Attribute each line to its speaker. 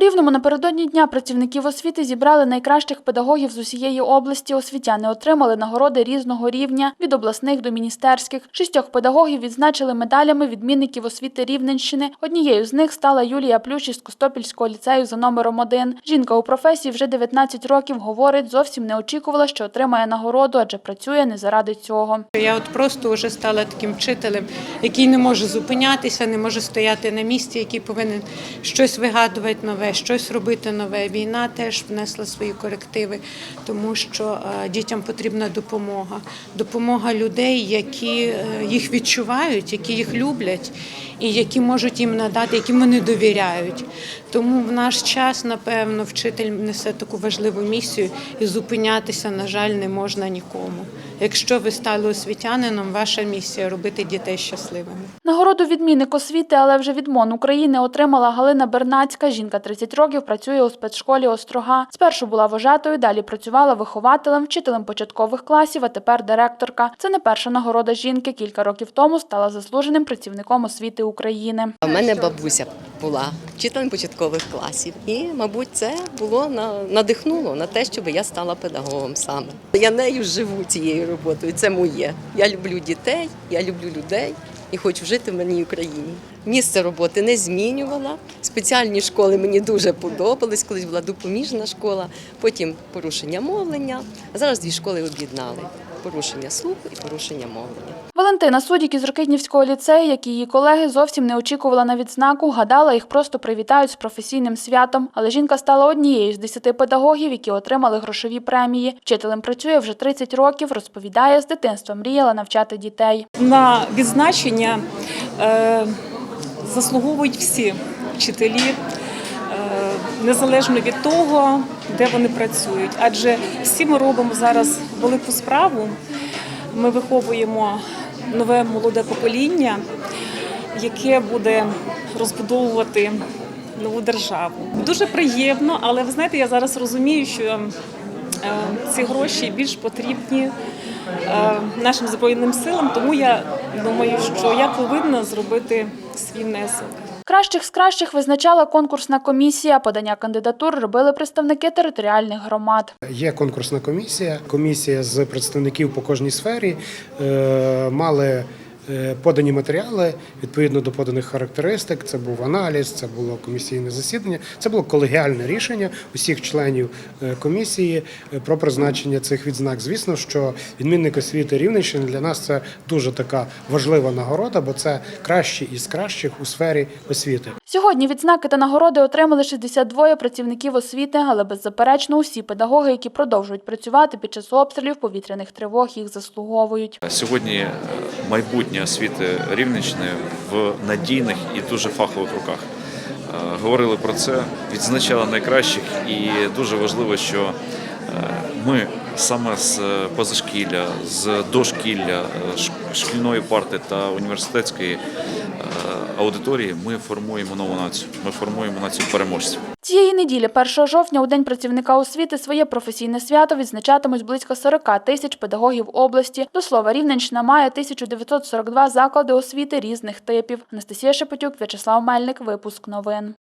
Speaker 1: Рівному напередодні Дня працівників освіти зібрали найкращих педагогів з усієї області. Освітяни отримали нагороди різного рівня від обласних до міністерських. Шістьох педагогів відзначили медалями відмінників освіти Рівненщини. Однією з них стала Юлія Плющ із Костопільського ліцею за номером один. Жінка у професії вже 19 років говорить, зовсім не очікувала, що отримає нагороду, адже працює не заради цього.
Speaker 2: Я от просто вже стала таким вчителем, який не може зупинятися, не може стояти на місці, який повинен щось вигадувати нове, щось робити нове. Війна теж внесла свої корективи, тому що е, дітям потрібна допомога. Допомога людей, які е, їх відчувають, які їх люблять і які можуть їм надати, яким вони довіряють. Тому в наш час, напевно, вчитель несе таку важливу місію і зупинятися, на жаль, не можна нікому. Якщо ви стали освітянином, ваша місія робити дітей щасливими.
Speaker 1: Нагороду відмінник освіти, але вже від МОН України отримала Галина Бернацька. Жінка 30 років працює у спецшколі Острога. Спершу була вожатою, далі працювала вихователем, вчителем початкових класів, а тепер директорка. Це не перша нагорода жінки. Кілька років тому стала заслуженим працівником освіти України.
Speaker 3: У мене бабуся була вчителем початкових класів, і, мабуть, це було на надихнуло на те, щоб я стала педагогом саме. Я нею живу цією роботою. Це моє. Я люблю дітей, я люблю людей і хочу жити в мирній Україні. Місце роботи не змінювала. Спеціальні школи мені дуже подобались. Колись була допоміжна школа, потім порушення мовлення. А зараз дві школи об'єднали: порушення слуху і порушення мовлення.
Speaker 1: Валентина Судік із Рокитнівського ліцею, як і її колеги, зовсім не очікувала на відзнаку. Гадала, їх просто привітають з професійним святом. Але жінка стала однією з десяти педагогів, які отримали грошові премії. Вчителем працює вже 30 років. Розповідає, з дитинства мріяла навчати дітей.
Speaker 4: На відзначення е, заслуговують всі вчителі, незалежно від того, де вони працюють. Адже всі ми робимо зараз велику справу. Ми виховуємо нове молоде покоління, яке буде розбудовувати нову державу. Дуже приємно, але ви знаєте, я зараз розумію, що е, ці гроші більш потрібні е, нашим збройним силам. Тому я думаю, що я повинна зробити свій внесок.
Speaker 1: Кращих з кращих визначала конкурсна комісія. Подання кандидатур робили представники територіальних громад.
Speaker 5: Є конкурсна комісія. Комісія з представників по кожній сфері е, мали подані матеріали відповідно до поданих характеристик. Це був аналіз, це було комісійне засідання. Це було колегіальне рішення усіх членів е, комісії е, про призначення цих відзнак. Звісно, що відмінник освіти Рівненщини для нас це дуже така важлива нагорода, бо це кращі із кращих у сфері освіти.
Speaker 1: Сьогодні відзнаки та нагороди отримали 62 працівників освіти, але беззаперечно усі педагоги, які продовжують працювати під час обстрілів повітряних тривог, їх заслуговують.
Speaker 6: Сьогодні е, майбутнє освіти Рівненщини в надійних і дуже фахових руках. Е, Говорили про це, відзначали найкращих, і дуже важливо, що е, ми саме з позашкілля, з дошкілля, шкільної парти та університетської аудиторії ми формуємо нову націю. Ми формуємо націю переможців.
Speaker 1: Цієї неділі, 1 жовтня, у День працівника освіти, своє професійне свято відзначатимуть близько 40 тисяч педагогів області. До слова, Рівненщина має 1942 заклади освіти різних типів. Анастасія Шепетюк, В'ячеслав Мельник. Випуск новин.